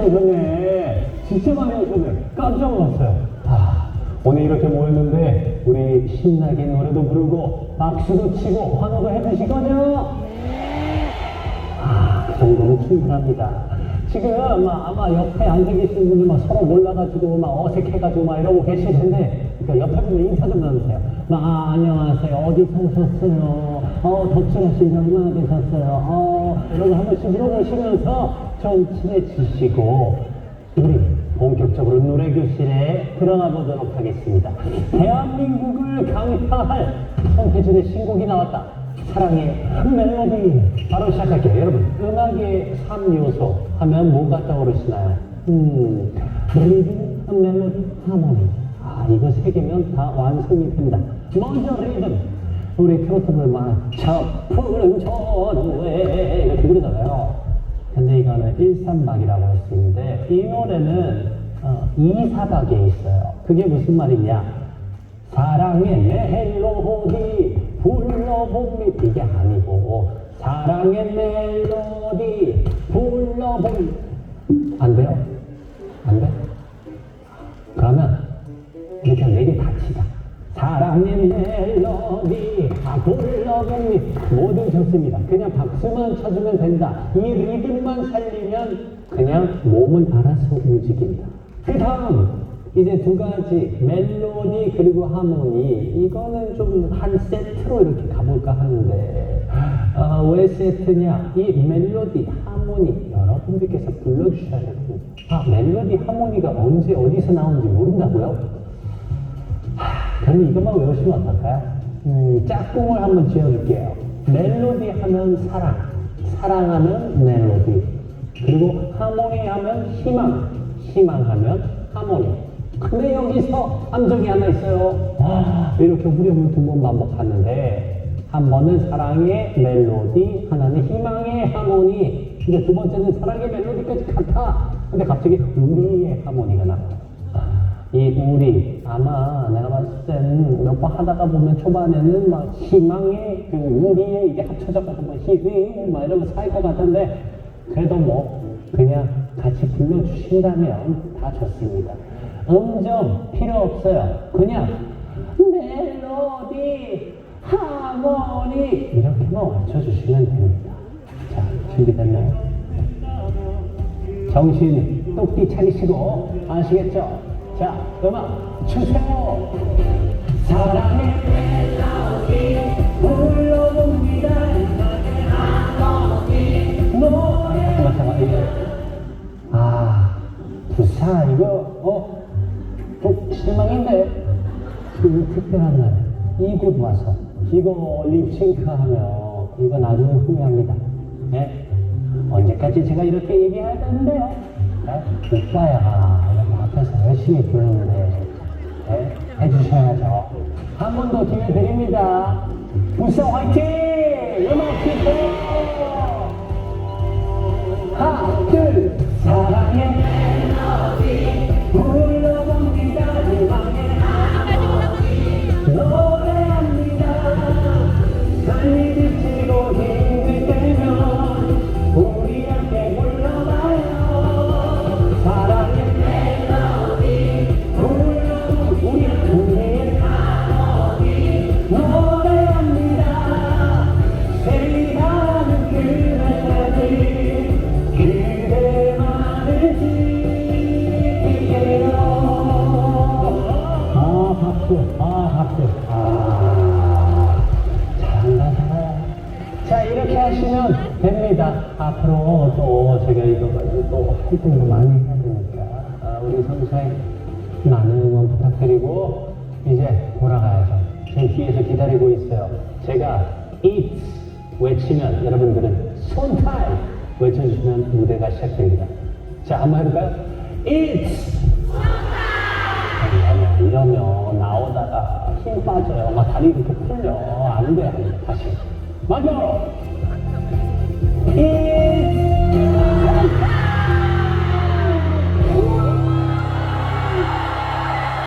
오셨네. 진짜 많이 오셨네. 깜짝 놀랐어요. 아, 오늘 이렇게 모였는데 우리 신나게 노래도 부르고 박수도 치고 환호도 해주실 거죠? 아, 그 정도면 충분합니다. 지금 아마, 아마 옆에 앉아 계신 분들 막 서로 몰라가지고 막 어색해가지고 막 이러고 계실 텐데, 그러니까 옆에 분들 인사 좀 나누세요. 막, 아, 안녕하세요. 어디서 오셨어요? 어, 덕질하신 지 얼마나 되셨어요? 어, 이러고 한 번씩 물어보시면서 좀 친해지시고, 우리 본격적으로 노래 교실에 들어가 보도록 하겠습니다. 대한민국을 강타할 손혜진의 신곡이 나왔다. 사랑의 멜로디 바로 시작할게요 여러분 음악의 3요소 하면 뭐가 떠오르시나요? 음 리듬, 멜로디, 하모니 아 이거 세 개면 다 완성이 됩니다 먼저 리듬 우리 트로트들 막저 푸른 전후에 이렇게 부르잖아요. 근데 이거는 1삼박이라고 할 수 있는데 이 노래는 어, 2사박에 있어요. 그게 무슨 말이냐? 사랑의 멜로디 불러봅니다 이게 아니고 사랑의 멜로디 불러봅니다 안 돼요? 사랑의 멜로디 아 불러봅니다 모두 좋습니다. 그냥 박수만 쳐주면 된다. 이 리듬만 살리면 그냥 몸은 알아서 움직인다. 그 다음 이제 두 가지. 멜로디 그리고 하모니. 이거는 좀 한 세트로 이렇게 가볼까 하는데 어, 왜 세트냐? 이 멜로디 하모니 여러분들께서 불러주셔야 되거든요. 아 멜로디 하모니가 언제 어디서 나오는지 모른다고요? 하, 그럼 이것만 외우시면 어떨까요? 음, 짝꿍을 한번 지어줄게요 멜로디 하면 사랑 사랑하면 멜로디 그리고 하모니 하면 희망 희망하면 하모니 근데 여기서 함정이 하나 있어요. 아, 이렇게 후렴을 두 번 반복하는데 한 번은 사랑의 멜로디, 하나는 희망의 하모니. 근데 두 번째는 사랑의 멜로디까지 같아. 근데 갑자기 우리의 하모니가 나와. 이 우리 아마 내가 봤을 땐몇번 하다가 보면 초반에는 막 희망의 그 우리의 이게 합쳐져가지고 막 희망 막 이러면 살것 같은데 그래도 뭐 그냥 같이 불러주신다면 다 좋습니다. 음정 필요 없어요. 그냥 멜로디, 하모니 이렇게만 맞춰주시면 됩니다. 자, 준비됐나요? 정신 똑띠 차리시고 아시겠죠? 자, 음악 주세요. 사랑의 멜로디 불러봅니다. 노래. 잠깐 잠깐 이게 아 부사 이거 어? 좀 실망인데 그 특별한 날 이곳 와서 이거 립싱크 하면 이거 나중에 후회합니다. 예? 언제까지 제가 이렇게 얘기해야 되는데요? 예? 오빠야 앞에서 열심히 부르는데 예? 해주셔야죠. 한 번 더 기회 드립니다. 부사 화이팅! 음악 주세요! 하나 둘 사랑의 멜로디 불러봅니다 희망의 하모니 노래합니다 박수 아 박수 아 잘한다. 잘해 자 이렇게 하시면 됩니다. 앞으로 또 제가 이거 가지고 또 활동도 많이 해야 되니까 아, 우리 성사에 많은 응원 부탁드리고 이제 돌아가야죠. 지금 뒤에서 기다리고 있어요. 제가 it 외치면 여러분들은 손탈 외쳐주시면 무대가 시작됩니다. 자, 한번 해볼까요? It's 아니, 아니야. 이러면 나오다가 힘 빠져요. 막 다리 이렇게 풀려. 안 돼, 안 돼. 다시. 마지막으로 It's